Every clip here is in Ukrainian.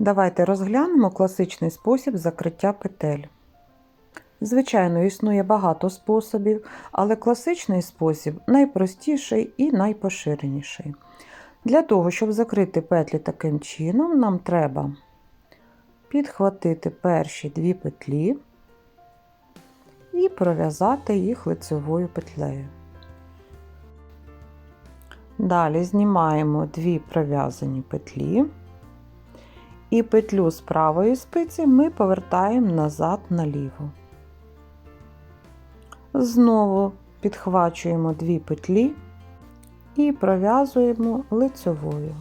Давайте розглянемо класичний спосіб закриття петель. Звичайно, існує багато способів, але класичний спосіб найпростіший і найпоширеніший. Для того, щоб закрити петлі таким чином, нам треба підхватити перші дві петлі і пров'язати їх лицевою петлею. Далі знімаємо дві пров'язані петлі. І петлю з правої спиці ми повертаємо назад наліво. Знову підхвачуємо дві петлі і пров'язуємо лицевою.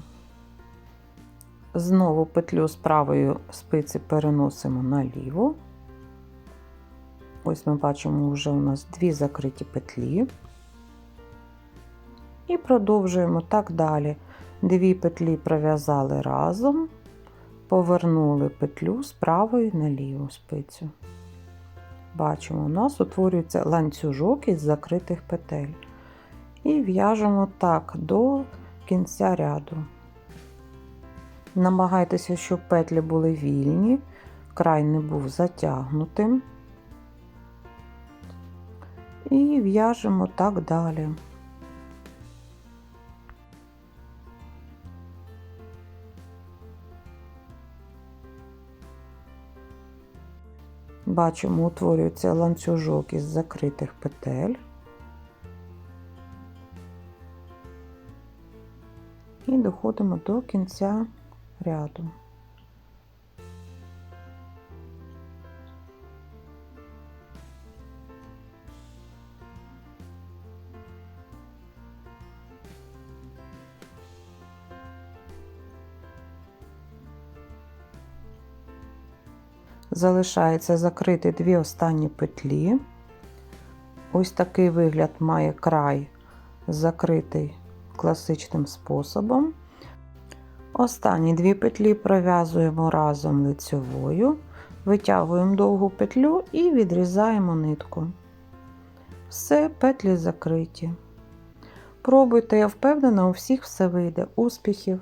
Знову петлю з правої спиці переносимо наліво. Ось ми бачимо, вже у нас дві закриті петлі. І продовжуємо так далі. Дві петлі пров'язали разом, повернули петлю з правої на ліву спицю. Бачимо, у нас утворюється ланцюжок із закритих петель. І в'яжемо так до кінця ряду. Намагайтеся, щоб петлі були вільні, край не був затягнутим. І в'яжемо так далі. Бачимо, утворюється ланцюжок із закритих петель. І доходимо до кінця ряду. Залишається закрити дві останні петлі. Ось такий вигляд має край закритий класичним способом. Останні дві петлі пров'язуємо разом лицьовою, витягуємо довгу петлю і відрізаємо нитку. Все, петлі закриті. Пробуйте, я впевнена, у всіх все вийде. Успіхів!